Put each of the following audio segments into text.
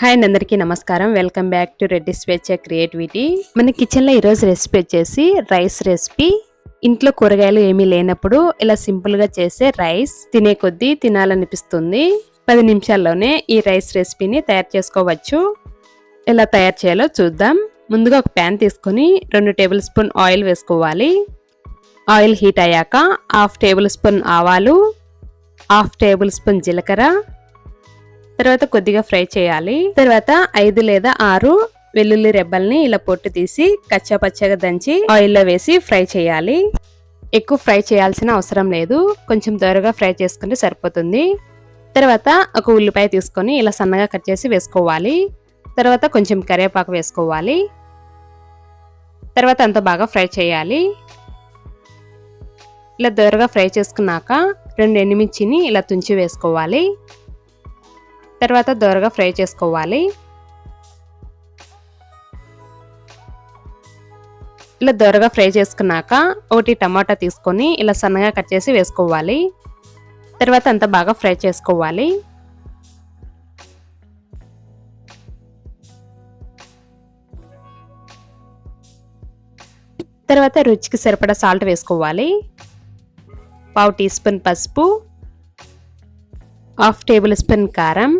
Hi అండి అందరికీ నమస్కారం. వెల్కమ్ బ్యాక్ టు రెడ్డి స్వేచ్ఛ క్రియేటివిటీ. మన కిచెన్లో ఈరోజు రెసిపీ వచ్చేసి రైస్ రెసిపీ. ఇంట్లో కూరగాయలు ఏమీ లేనప్పుడు ఇలా సింపుల్గా చేసే రైస్ తినే కొద్దీ తినాలనిపిస్తుంది. పది నిమిషాల్లోనే ఈ రైస్ రెసిపీని తయారు చేసుకోవచ్చు. ఎలా తయారు చేయాలో చూద్దాం. ముందుగా ఒక ప్యాన్ తీసుకొని రెండు టేబుల్ స్పూన్ ఆయిల్ వేసుకోవాలి. ఆయిల్ హీట్ అయ్యాక హాఫ్ టేబుల్ స్పూన్ ఆవాలు హాఫ్ టేబుల్ స్పూన్ జీలకర్ర తర్వాత కొద్దిగా ఫ్రై చేయాలి. తర్వాత ఐదు లేదా ఆరు వెల్లుల్లి రెబ్బల్ని ఇలా పొట్టు తీసి కచ్చా పచ్చగా దంచి ఆయిల్లో వేసి ఫ్రై చేయాలి. ఎక్కువ ఫ్రై చేయాల్సిన అవసరం లేదు. కొంచెం త్వరగా ఫ్రై చేసుకుంటే సరిపోతుంది. తర్వాత ఒక ఉల్లిపాయ తీసుకొని ఇలా సన్నగా కట్ చేసి వేసుకోవాలి. తర్వాత కొంచెం కరివేపాకు వేసుకోవాలి. తర్వాత అంత బాగా ఫ్రై చేయాలి. ఇలా త్వరగా ఫ్రై చేసుకున్నాక రెండు ఎండుమిర్చిని ఇలా తుంచి వేసుకోవాలి. తర్వాత దోరగా ఫ్రై చేసుకోవాలి. ఇలా దోరగా ఫ్రై చేసుకున్నాక ఒకటి టమాటా తీసుకొని ఇలా సన్నగా కట్ చేసి వేసుకోవాలి. తర్వాత అంతా బాగా ఫ్రై చేసుకోవాలి. తర్వాత రుచికి సరిపడా సాల్ట్ వేసుకోవాలి. పావు టీ స్పూన్ పసుపు హాఫ్ టేబుల్ స్పూన్ కారం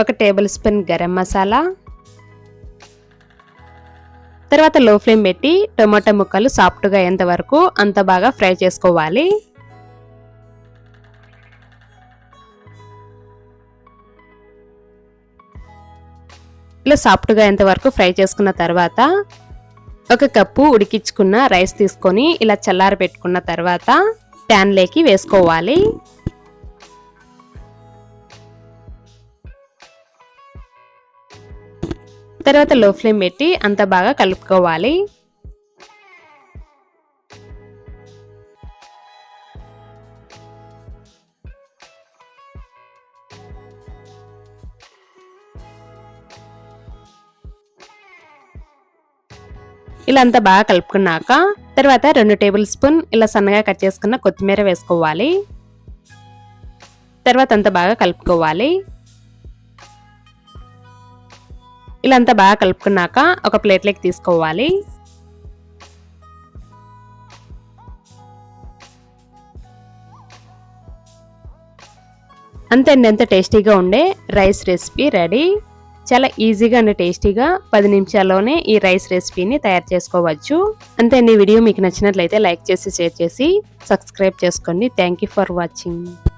ఒక టేబుల్ స్పూన్ గరం మసాలా తర్వాత లో ఫ్లేమ్ పెట్టి టొమాటో ముక్కలు సాఫ్ట్గా అయ్యేంత వరకు అంత బాగా ఫ్రై చేసుకోవాలి. ఇలా సాఫ్ట్గా అయ్యేంత వరకు ఫ్రై చేసుకున్న తర్వాత ఒక కప్పు ఉడికించుకున్న రైస్ తీసుకొని ఇలా చల్లారి పెట్టుకున్న తర్వాత ప్యాన్లోకి వేసుకోవాలి. తర్వాత లో ఫ్లేమ్ పెట్టి అంత బాగా కలుపుకోవాలి. ఇలా అంతా బాగా కలుపుకున్నాక తర్వాత రెండు టేబుల్ స్పూన్ ఇలా సన్నగా కట్ చేసుకున్న కొత్తిమీర వేసుకోవాలి. తర్వాత అంతా బాగా కలుపుకోవాలి. ఇలా అంతా బాగా కలుపుకున్నాక ఒక ప్లేట్లోకి తీసుకోవాలి. అంతే అండి ఎంత టేస్టీగా ఉండే రైస్ రెసిపీ రెడీ. చాలా ఈజీగా అండ్ టేస్టీగా పది నిమిషాల్లోనే ఈ రైస్ రెసిపీని తయారు చేసుకోవచ్చు. అంతే అండి వీడియో మీకు నచ్చినట్లయితే లైక్ చేసి షేర్ చేసి సబ్స్క్రైబ్ చేసుకోండి. Thank for watching.